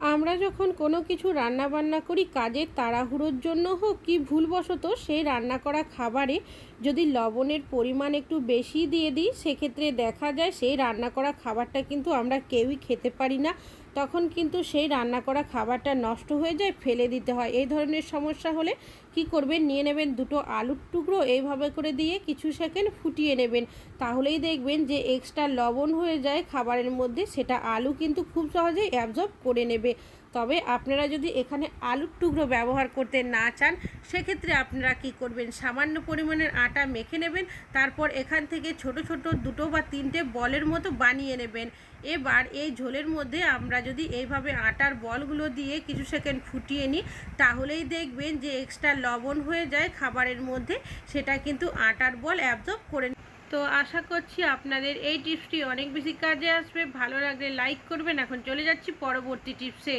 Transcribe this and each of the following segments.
আমরা যখন কোনো কিছু রান্না বান্না করি, কাজের তাড়াহুড়োর জন্য হোক কি ভুলবশত সেই রান্না করা খাবারে যদি লবণের পরিমাণ একটু বেশি দিয়ে দিই, সেক্ষেত্রে দেখা যায় সেই রান্না করা খাবারটা কিন্তু আমরা কেউই খেতে পারি না। তখন কিন্তু সেই রান্না করা খাবারটা নষ্ট হয়ে যায়, ফেলে দিতে হয়। এই ধরনের সমস্যা হলে কি করবেন? নিয়ে নেবেন দুটো আলুর টুকরো, এইভাবে করে দিয়ে কিছু সেকেন্ড ফুটিয়ে নেবেন। তাহলেই দেখবেন যে এক্সট্রা লবণ হয়ে যায় খাবারের মধ্যে, সেটা আলু কিন্তু খুব সহজেই অ্যাবজর্ব করে নেবে। তবে আপনারা যদি এখানে আলুর টুকরো ব্যবহার করতে না চান, সেক্ষেত্রে আপনারা কি করবেন? সামান্য পরিমাণের আটা মেখে নেবেন, তারপর এখান থেকে ছোট ছোট দুটো বা তিনটে বলের মতো বানিয়ে নেবেন। এবার এই ঝোলের মধ্যে আমরা যদি এইভাবে আটার বলগুলো দিয়ে কিছু সেকেন্ড ফুটিয়ে নিই, তাহলেই দেখবেন যে এক্সট্রা লবণ হয়ে যায় খাবারের মধ্যে, সেটা কিন্তু আটার বল অ্যাবজর্ব করে তো আশা করছি আপনাদের এই টিপসটি অনেক বেশি কাজে আসবে। ভালো লাগলে লাইক করবেন। এখন চলে যাচ্ছি পরবর্তী টিপসে।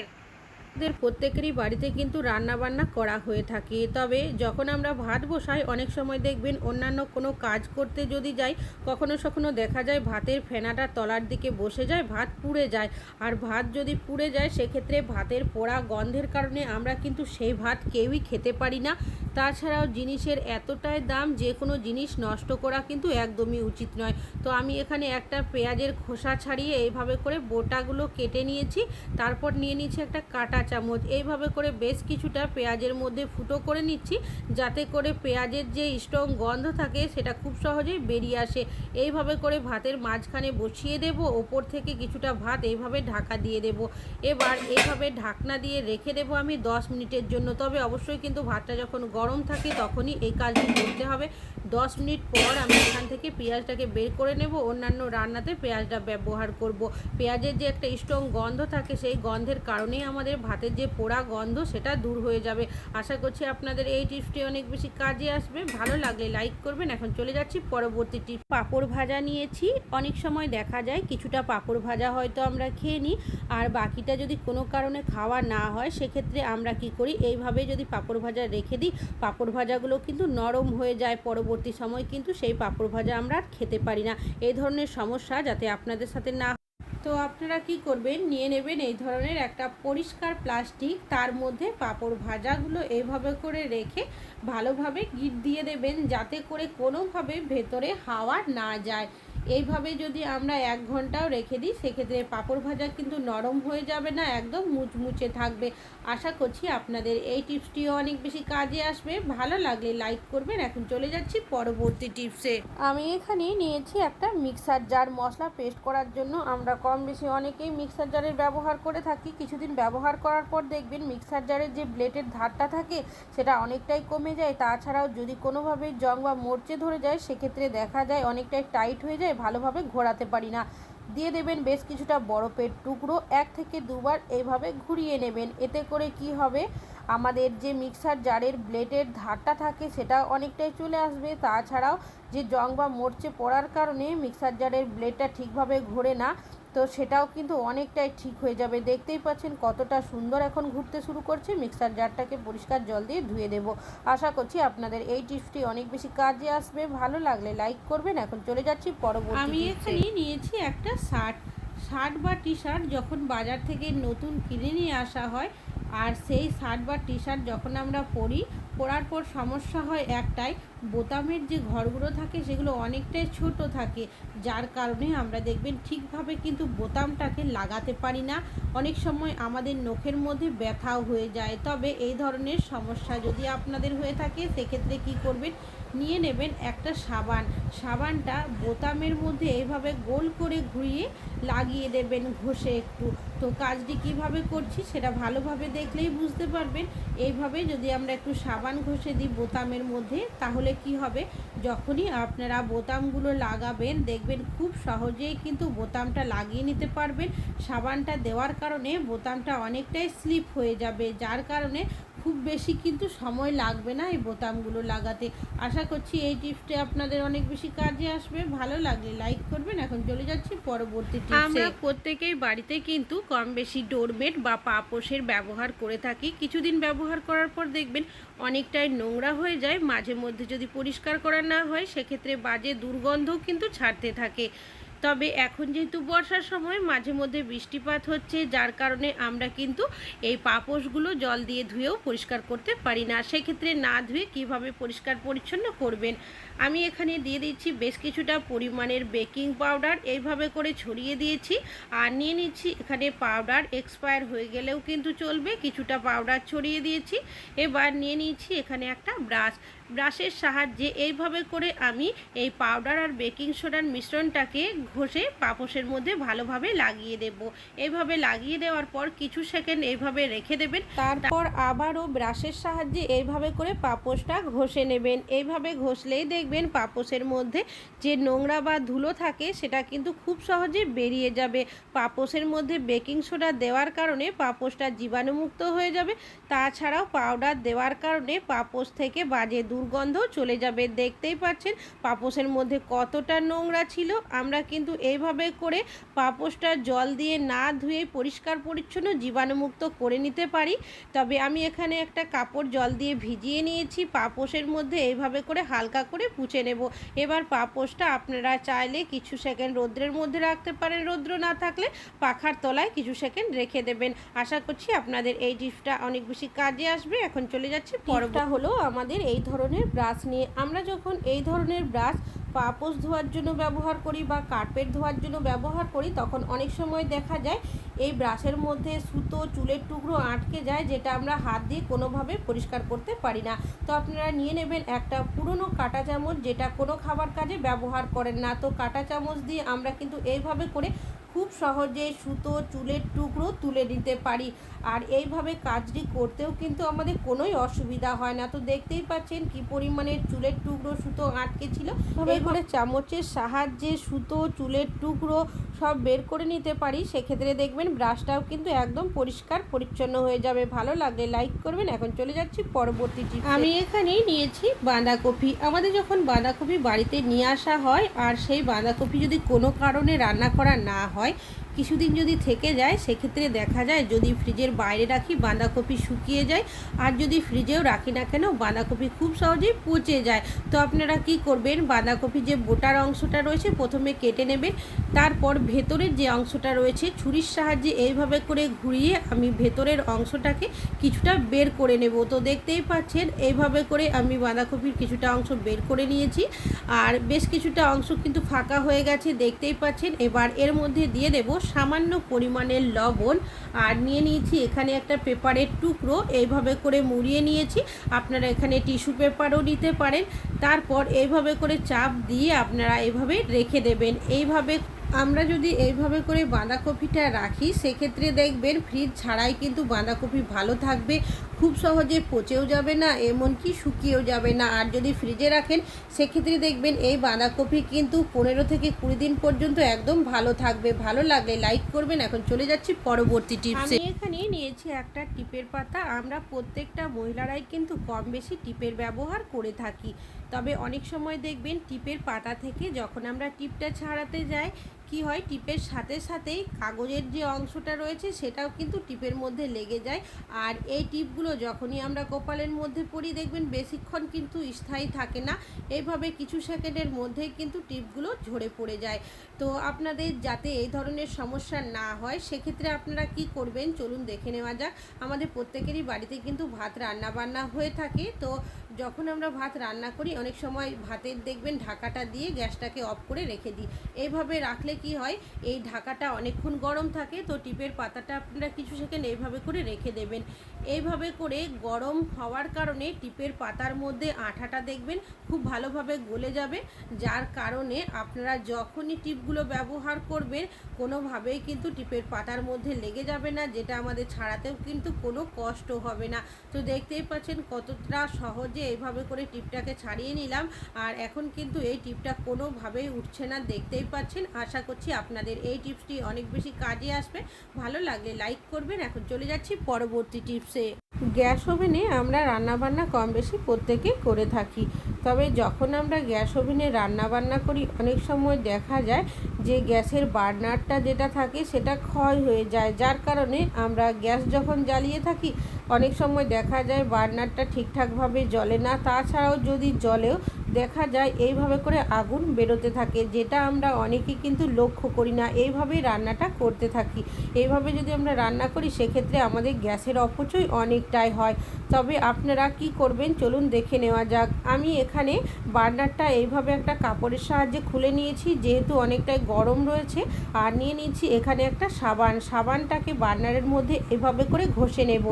আমাদের প্রত্যেকেরই বাড়িতে কিন্তু রান্না বান্না করা হয়ে থাকে। তবে যখন আমরা ভাত বসাই, অনেক সময় দেখবেন অন্যান্য কোনো কাজ করতে যদি যাই, কখনো সখনো দেখা যায় ভাতের ফেনাটা তলার দিকে বসে যায়, ভাত পুড়ে যায়। আর ভাত যদি পুড়ে যায়, সেক্ষেত্রে ভাতের পোড়া গন্ধের কারণে আমরা কিন্তু সেই ভাত কেউই খেতে পারি না। তাছাড়াও জিনিসের এতটাই দাম, যে কোনো জিনিস নষ্ট করা কিন্তু একদমই উচিত নয়। তো আমি এখানে একটা পেঁয়াজের খোসা ছাড়িয়ে এইভাবে করে বোটাগুলো কেটে নিয়েছি, তারপর নিয়ে নিচ্ছি একটা কাটা চামচ। এইভাবে করে বেশ কিছুটা পেঁয়াজের মধ্যে ফুটো করে নিচ্ছি, যাতে করে পেঁয়াজের যে স্ট্রং গন্ধ থাকে, সেটা খুব সহজেই বেরিয়ে আসে। এইভাবে করে ভাতের মাঝখানে বসিয়ে দেব, ওপর থেকে কিছুটা ভাত এইভাবে ঢাকা দিয়ে দেব। এবার এইভাবে ঢাকনা দিয়ে রেখে দেব আমি 10 মিনিটের জন্য। তবে অবশ্যই কিন্তু ভাতটা যখন গরম থাকে তখনই এই কাজটি করতে হবে। 10 মিনিট পর আমি এখান থেকে পেঁয়াজটাকে বের করে নেব। অন্যান্য রান্নাতে পেঁয়াজটা ব্যবহার করব। পেঁয়াজের যে একটা স্ট্রং গন্ধ থাকে, সেই গন্ধের কারণেই আমাদের ভাতের যে পোড়া গন্ধ, সেটা দূর হয়ে যাবে। আশা করছি আপনাদের এই টিপসটি অনেক বেশি কাজে আসবে। ভালো লাগলে লাইক করবেন। এখন চলে যাচ্ছি পরবর্তী টিপ। পাঁপড় ভাজা নিয়েছি। অনেক সময় দেখা যায় কিছুটা পাঁপড় ভাজা হয়তো আমরা খেয়ে নিই। আর বাকিটা যদি কোনো কারণে খাওয়া না হয়, সেক্ষেত্রে আমরা কি করি? এইভাবে যদি পাঁপড় ভাজা রেখে দিই পাঁপড় ভাজাগুলো কিন্তু নরম হয়ে যায় পরবর্তী সময়, কিন্তু সেই পাঁপড় ভাজা আমরা আর খেতে পারি না। এই ধরনের সমস্যা যাতে আপনাদের সাথে না তো আপনারা কি করবেন, নিয়ে নেবেন এই ধরনের একটা পরিষ্কার প্লাস্টিক, তার মধ্যে পাঁপড় ভাজাগুলো এইভাবে করে রেখে ভালোভাবে গিট দিয়ে দেবেন, যাতে করে কোনোভাবে ভেতরে হাওয়া না যায়। এইভাবে যদি আমরা এক ঘন্টাও রেখে দিই, সেক্ষেত্রে পাঁপড় ভাজা কিন্তু নরম হয়ে যাবে না, একদম মুচমুচে থাকবে। আশা করছি আপনাদের এই টিপসটিও অনেক বেশি কাজে আসবে। ভালো লাগলে লাইক করবেন। এখন চলে যাচ্ছি পরবর্তী টিপসে। আমি এখানে নিয়েছি একটা মিক্সার জার মশলা পেস্ট করার জন্য। আমরা কম বেশি অনেকেই মিক্সার জারের ব্যবহার করে থাকি। কিছুদিন ব্যবহার করার পর দেখবেন মিক্সার জারের যে ব্লেডের ধারটা থাকে, সেটা অনেকটাই কমে যায়। তাছাড়াও যদি কোনোভাবে জং বা মরচে ধরে যায়, সেক্ষেত্রে দেখা যায় অনেকটাই টাইট হয়ে যায় ভালোভাবে ঘোরাতে পারি না। দিয়ে দেবেন বেশ কিছুটা বরফের টুকরো। এক থেকে দুবার এইভাবে ঘুরিয়ে নেবেন। এতে করে কি হবে? আমাদের যে মিক্সার জারের ব্লেডের ধারটা থাকে, সেটা অনেকটাই চলে আসবে। তাছাড়াও যে জং বা মরচে পড়ার কারণে মিক্সার জারের ব্লেডটা ঠিকভাবে ঘোরে না। তো সেটাও কিন্তু অনেকটাই ঠিক হয়ে যাবে। দেখতেই পাচ্ছেন কতটা সুন্দর এখন ঘুরতে শুরু করছে। মিক্সার জারটাকে পরিষ্কার জল দিয়ে ধুয়ে দেব। আশা করছি আপনাদের এই টিপসটি অনেক বেশি কাজে আসবে। ভালো লাগলে লাইক করবেন। এখন চলে যাচ্ছি পরবর্তী আমি এখানে নিয়েছি একটা শার্ট। শার্ট বা টি শার্ট যখন বাজার থেকে নতুন কিনে নিয়ে আসা হয় আর সেই শার্ট বা টি শার্ট যখন আমরা পরি, পরার পর সমস্যা হয় একটাই, বোতামের যে ঘরগুলো থাকে সেগুলো অনেকটাই ছোট থাকে। যার কারণে আমরা দেখবেন ঠিকভাবে কিন্তু বোতামটাকে লাগাতে পারি না। অনেক সময় আমাদের নখের মধ্যে ব্যথাও হয়ে যায়। তবে এই ধরনের সমস্যা যদি আপনাদের হয়ে থাকে, সেক্ষেত্রে কি করবেন? নিয়ে নেবেন একটা সাবান। সাবানটা বোতামের মধ্যে এইভাবে গোল করে ঘুরিয়ে লাগিয়ে দেবেন ঘষে একটু। তো কাজটি কীভাবে করছি সেটা ভালোভাবে দেখলেই বুঝতে পারবেন। এইভাবে যদি আমরা একটু সাবান ঘষে দিই বোতামের মধ্যে, তাহলে কি হবে? যখনই আপনারা বোতামগুলো লাগাবেন, দেখবেন খুব সহজেই কিন্তু বোতামটা লাগিয়ে নিতে পারবেন। সাবানটা দেওয়ার বোতামটা অনেকটাই স্লিপ হয়ে যাবে, যার কারণে খুব বেশি কিন্তু সময় লাগবে না এই বোতামগুলো লাগাতে। আশা করছি এই টিপসটা আপনাদের অনেক বেশি কাজে আসবে। ভালো লাগলে লাইক করবেন। এখন চলে যাচ্ছি পরবর্তী আমরা প্রত্যেকেই বাড়িতে কিন্তু কম বেশি ডোরমেট বা পাপোশের ব্যবহার করে থাকি। কিছুদিন ব্যবহার করার পর দেখবেন অনেকটাই নোংরা হয়ে যায়। মাঝে মধ্যে যদি পরিষ্কার করা না হয়, সেক্ষেত্রে বাজে দুর্গন্ধও কিন্তু ছাড়তে থাকে। তবে এখন যেহেতু বর্ষার সময়, মাঝে মধ্যে বৃষ্টিপাত হচ্ছে, যার কারণে আমরা কিন্তু এই পাপোশগুলো জল দিয়ে ধুয়েও পরিষ্কার করতে পারি না। সেক্ষেত্রে না ধুয়ে কীভাবে পরিষ্কার পরিচ্ছন্ন করবেন? আমি এখানে দিয়ে দিচ্ছি বেশ কিছুটা পরিমাণের বেকিং পাউডার। এইভাবে করে ছড়িয়ে দিয়েছি আর নিয়ে নিচ্ছি এখানে পাউডার। এক্সপায়ার হয়ে গেলেও কিন্তু চলবে। কিছুটা পাউডার ছড়িয়ে দিয়েছি। এবার নিয়ে নিয়েছি এখানে একটা ব্রাশ। ব্রাশের সাহায্যে এইভাবে করে আমি এই পাউডার আর বেকিং সোডার মিশ্রণটাকে ঘষে পাপোশের মধ্যে ভালোভাবে লাগিয়ে দেব। এইভাবে লাগিয়ে দেওয়ার পর কিছু সেকেন্ড এইভাবে রেখে দেবেন। তারপর আবারও ব্রাশের সাহায্যে এইভাবে করে পাপোশটা ঘষে নেবেন। এইভাবে ঘষলেই দেখবেন পাপোশের মধ্যে যে নোংরা বা ধুলো থাকে সেটা কিন্তু খুব সহজে বেরিয়ে যাবে। পাপোশের মধ্যে বেকিং সোডা দেওয়ার কারণে পাপোশটা জীবাণুমুক্ত হয়ে যাবে। তাছাড়াও পাউডার দেওয়ার কারণে পাপোশ থেকে বাজে দুর্গন্ধ চলে যাবে। দেখতেই পাচ্ছেন পাপোশের মধ্যে কতটা নোংরা ছিল। আমরা কিন্তু এইভাবে করে পাপোশটা জল দিয়ে না ধুয়ে পরিষ্কার পরিচ্ছন্ন জীবাণুমুক্ত করে নিতে পারি। তবে আমি এখানে একটা কাপড় জল দিয়ে ভিজিয়ে নিয়েছি। পাপোশের মধ্যে এইভাবে করে হালকা করে পুছে নেব। এবার পাপোশটা আপনারা চাইলে কিছু সেকেন্ড রৌদ্রের মধ্যে রাখতে পারেন। রৌদ্র না থাকলে পাখার তলায় কিছু সেকেন্ড রেখে দেবেন। আশা করছি আপনাদের এই টিপসটা অনেক বেশি কাজে আসবে। এখন চলে যাচ্ছি পরটা হলো আমাদের এই ধরনের ব্রাশ নিয়ে আমরা যখন এই ধরনের ব্রাশ পাপোশ ধোয়ার জন্য ব্যবহার করি বা কার্পেট ধোয়ার জন্য ব্যবহার করি, তখন অনেক সময় দেখা যায় এই ব্রাশের মধ্যে সুতো, চুলের টুকরো আটকে যায়, যেটা আমরা হাত দিয়ে কোনোভাবে পরিষ্কার করতে পারি না। তো আপনারা নিয়ে নেবেন একটা পুরনো কাঁটা চামচ, যেটা কোনো খাবার কাজে ব্যবহার করেন না। তো কাঁটা চামচ দিয়ে আমরা কিন্তু এইভাবে করে খুব সহজে সুতো চুলের টুকরো তুলে নিতে পারি। আর এইভাবে কাজটি করতেও কিন্তু আমাদের কোনোই অসুবিধা হয় না। তো দেখতেই পাচ্ছেন কি পরিমাণের চুলের টুকরো সুতো আটকে ছিল। এই চামচের সাহায্যে সুতো চুলের টুকরো সব বের করে নিতে পারি, সেক্ষেত্রে দেখবেন ব্রাশটাও কিন্তু একদম পরিষ্কার, পরিচ্ছন্ন হয়ে যাবে। ভালো লাগলে লাইক করবেন। এখন চলে যাচ্ছি পরবর্তী আমি এখানে নিয়েছি বাঁধাকপি। আমাদের যখন বাঁধাকপি বাড়িতে নিয়ে আসা হয়, আর সেই বাঁধাকপি যদি কোনো কারণে রান্না করা না হয় কিছুদিন যদি থেকে যায়, সেক্ষেত্রে দেখা যায় যদি ফ্রিজের বাইরে রাখি, বাঁধাকপি শুকিয়ে যায়। আর যদি ফ্রিজেও রাখি না কেন, বাঁধাকপি খুব সহজেই পচে যায়। তো আপনারা কি করবেন? বাঁধাকপি যে বোটার অংশটা রয়েছে, প্রথমে কেটে নেবেন। তারপর ভেতরের যে অংশটা রয়েছে, ছুরির সাহায্যে এইভাবে করে ঘুরিয়ে আমি ভেতরের অংশটাকে কিছুটা বের করে নেব। তো দেখতেই পাচ্ছেন, এইভাবে করে আমি বাঁধাকপির কিছুটা অংশ বের করে নিয়েছি। আর বেশ কিছুটা অংশ কিন্তু ফাঁকা হয়ে গেছে, দেখতেই পাচ্ছেন। এবার এর মধ্যে দিয়ে দেব সামান্য পরিমাণের লবণ। আর নিয়ে নিয়েছি এখানে একটা পেপারের টুকরো। এইভাবে করে মুড়িয়ে নিয়েছি। আপনারা এখানে টিস্যু পেপারও নিতে পারেন। তারপর এইভাবে করে চাপ দিয়ে আপনারা এভাবে রেখে দেবেন। এইভাবে আমরা যদি এইভাবে করে বাঁধাকপিটা রাখি, সেক্ষেত্রে দেখবেন ফ্রিজ ছাড়াই কিন্তু বাঁধাকপি ভালো থাকবে। খুব সহজে পচেও যাবে না, এমনকি শুকিয়েও যাবে না। আর যদি ফ্রিজে রাখেন, সেক্ষেত্রে দেখবেন এই বাঁধাকপি কিন্তু পনেরো থেকে কুড়ি দিন পর্যন্ত একদম ভালো থাকবে। ভালো লাগলে লাইক করবেন। এখন চলে যাচ্ছি পরবর্তী টিপসে। আমি এখানে নিয়েছি একটা টিপের পাতা। আমরা প্রত্যেকটা মহিলারাই কিন্তু কম বেশি টিপের ব্যবহার করে থাকি। তবে অনেক সময় দেখবেন টিপের পাতা থেকে যখন আমরা টিপটা ছাড়াতে যাই কি হয়? টিপের সাথে সাথেই কাগজের যে অংশটা রয়েছে, সেটাও কিন্তু টিপের মধ্যে লেগে যায়। আর এই টিপগুলো যখনই আমরা কপালের মধ্যে পরি দেখবেন বেশিক্ষণ কিন্তু স্থায়ী থাকে না। এইভাবে কিছু সেকেন্ডের মধ্যেই কিন্তু টিপগুলো ঝরে পড়ে যায়। তো আপনাদের যাতে এই ধরনের সমস্যা না হয়, সেক্ষেত্রে আপনারা কি করবেন? চলুন দেখে নেওয়া যাক। আমাদের প্রত্যেকেরই বাড়িতে কিন্তু ভাত রান্না বান্না হয়ে থাকে। তো যখন আমরা ভাত রান্না করি, অনেক সময় ভাতের, দেখবেন, ঢাকাটা দিয়ে গ্যাসটাকে অফ করে রেখে দিই। এইভাবে রাখলে কি হয়, এই ঢাকাটা অনেকক্ষণ গরম থাকে, তো টিপের পাতাটা আপনারা কিছু সেকেন্ড এইভাবে করে রেখে দেবেন। এইভাবে করে গরম হওয়ার কারণে টিপের পাতার মধ্যে আঠাটা দেখবেন, খুব ভালোভাবে গলে যাবে। যার কারণে আপনারা যখনই টিপগুলো ব্যবহার করবেন, কোনোভাবেই কিন্তু টিপের পাতার মধ্যে লেগে যাবে না, যেটা আমাদের ছাড়াতেও কিন্তু কোনো কষ্ট হবে না। তো দেখতেই পাচ্ছেন কতটা সহজে এইভাবে করে টিপটাকে ছাড়িয়ে নিলাম, আর এখন কিন্তু এই টিপটা কোনোভাবেই উঠছে না, দেখতেই পাচ্ছেন। আশা করছি, আপনাদের এই টিপসটি অনেক বেশি কাজে আসবে। ভালো লাগলে লাইক করবেন। এখন চলে যাচ্ছি পরবর্তী টিপসে। গ্যাস ওভেনে আমরা রান্নাবান্না কম বেশি প্রত্যেকে করে থাকি। তবে যখন আমরা গ্যাস ওভেনে রান্নাবান্না করি, অনেক সময় দেখা যায় যে গ্যাসের বার্নারটা যেটা থাকে, সেটা ক্ষয় হয়ে যায়। যার কারণে আমরা গ্যাস যখন জ্বালিয়ে থাকি, অনেক সময় দেখা যায় বার্নারটা ঠিকঠাকভাবে জ্বলে না। তাছাড়াও যদি জ্বলেও দেখা যায় এইভাবে করে আগুন বেরোতে থাকে, যেটা আমরা অনেকেই কিন্তু লক্ষ্য করি না। এইভাবেই রান্নাটা করতে থাকি। এইভাবে যদি আমরা রান্না করি, সেক্ষেত্রে আমাদের গ্যাসের অপচয় অনেকটাই হয়। তবে আপনারা কি করবেন, চলুন দেখে নেওয়া যাক। আমি এখানে বার্নারটা এইভাবে একটা কাপড়ের সাহায্যে খুলে নিয়েছি, যেহেতু অনেকটাই গরম রয়েছে, আর নিয়ে নিচ্ছি এখানে একটা সাবান। সাবানটাকে বার্নারের মধ্যে এভাবে করে ঘষে নেব।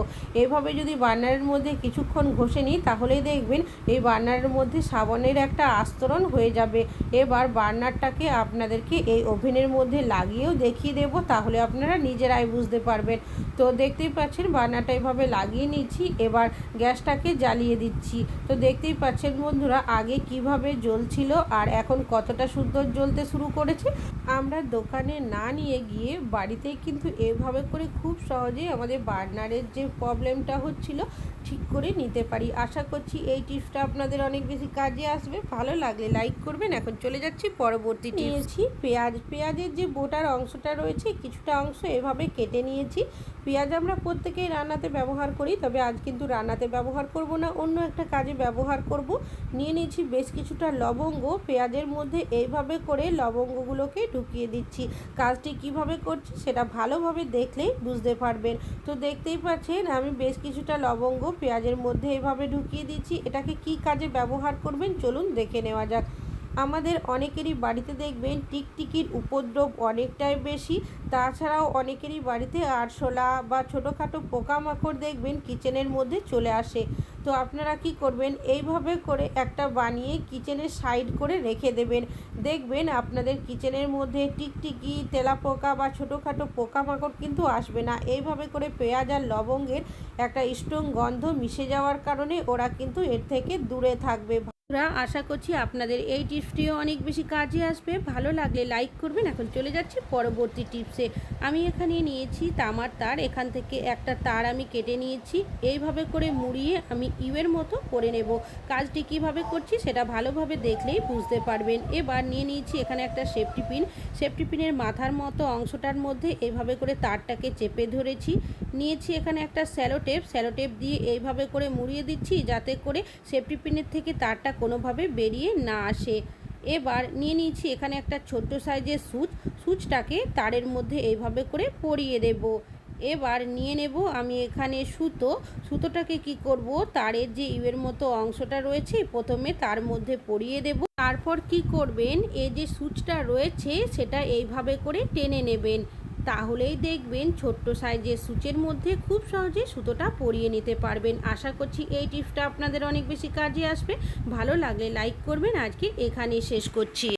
এভাবে যদি বার্নারের মধ্যে কিছুক্ষণ ঘষে নিই, তাহলেই দেখবেন এই বার্নারের মধ্যে সাবানের একটা আস্তরণ হয়ে যাবে। এবার বার্নারটাকে আপনাদেরকে এই ওভেনের মধ্যে লাগিয়েও দেখিয়ে দেব, তাহলে আপনারা নিজেরাই বুঝতে পারবেন। তো দেখতেই পাচ্ছেন, বার্নারটা এভাবে লাগিয়ে নিচ্ছি, এবার গ্যাসটাকে জ্বালিয়ে দিচ্ছি। তো দেখতেই পাচ্ছেন বন্ধুরা, আগে কীভাবে জ্বলছিল আর এখন কতটা সুন্দর জ্বলতে শুরু করেছে। আমরা দোকানে না নিয়ে গিয়ে বাড়িতেই কিন্তু এভাবে করে খুব সহজেই আমাদের বার্নারের যে প্রবলেমটা হচ্ছিল, ঠিক করে নিতে পারি। আশা করছি এই টিপসটা আপনাদের অনেক বেশি কাজে আসবে। ভালো লাগলে লাইক করবেন। এখন চলে যাচ্ছি পরবর্তী নিয়েছি পেঁয়াজ। পেঁয়াজের যে বোটার অংশটা রয়েছে, কিছুটা অংশ এভাবে কেটে নিয়েছি। পেঁয়াজ আমরা প্রত্যেকেই রান্নাতে ব্যবহার করি, তবে আজ কিন্তু রান্নাতে ব্যবহার করব না, অন্য একটা কাজে ব্যবহার করব। নিয়ে নিয়েছি বেশ কিছুটা লবঙ্গ, পেঁয়াজের মধ্যে এইভাবে করে লবঙ্গগুলোকে ঢুকিয়ে দিচ্ছি। কাজটি কীভাবে করছি সেটা ভালোভাবে দেখলেই বুঝতে পারবেন। তো দেখতেই পাচ্ছেন, আমি বেশ কিছুটা লবঙ্গ পেঁয়াজের মধ্যে এভাবে ঢুকিয়ে দিচ্ছি। এটাকে কি কাজে ব্যবহার করবেন চলুন দেখে নেওয়া যাক। আমাদের অনেকেরই বাড়িতে দেখবেন টিকটিকির উপদ্রব অনেকটাই বেশি। তাছাড়াও অনেকেরই বাড়িতে আরশোলা বা ছোটোখাটো পোকামাকড় দেখবেন কিচেনের মধ্যে চলে আসে। তো আপনারা কি করবেন? এইভাবে করে একটা বানিয়ে কিচেনের সাইড করে রেখে দেবেন। দেখবেন আপনাদের কিচেনের মধ্যে টিকটিকি, তেলাপোকা বা ছোটোখাটো পোকামাকড় কিন্তু আসবে না। এইভাবে করে পেঁয়াজ আর লবঙ্গের একটা স্ট্রং গন্ধ মিশে যাওয়ার কারণে ওরা কিন্তু এর থেকে দূরে থাকবে। বন্ধুরা, আশা করছি আপনাদের এই টিপসটিও অনেক বেশি কাজে আসবে। ভালো লাগলে লাইক করবেন। এখন চলে যাচ্ছি পরবর্তী টিপসে। আমি এখানে নিয়েছি তামার তার। এখান থেকে একটা তার আমি কেটে নিয়েছি। এইভাবে করে মুড়িয়ে আমি ইউয়ের মতো করে নেব। কাজটি কীভাবে করছি সেটা ভালোভাবে দেখলেই বুঝতে পারবেন। এবার নিয়ে নিয়েছি এখানে একটা সেফটি পিন। সেফটি পিনের মাথার মতো অংশটার মধ্যে এইভাবে করে তারটাকে চেপে ধরেছি। নিয়েছি এখানে একটা স্যালোটেপ স্যালোটেপ দিয়ে এইভাবে করে মুড়িয়ে দিচ্ছি যাতে করে সেফটি পিনের থেকে তারটা কোনোভাবে বেরিয়ে না আসে। এবার নিয়ে নিয়েছি এখানে একটা ছোট্ট সাইজের সুচ। সুচটাকে তারের মধ্যে এইভাবে করে পরিয়ে দেব। এবার নিয়ে নেব আমি এখানে সুতো। সুতোটাকে কি করব? তারের যে ইউয়ের মতো অংশটা রয়েছে, প্রথমে তার মধ্যে পরিয়ে দেব। তারপর কি করবেন? এই যে সুচটা রয়েছে, সেটা এইভাবে করে টেনে নেবেন। তাহলেই দেখবেন ছোট্ট সাইজের সুচের মধ্যে খুব সহজে সুতোটা পরিয়ে নিতে পারবেন। আশা করছি এই টিপসটা আপনাদের অনেক বেশি কাজে আসবে। ভালো লাগলে লাইক করবেন। আজকে এখানেই শেষ করছি।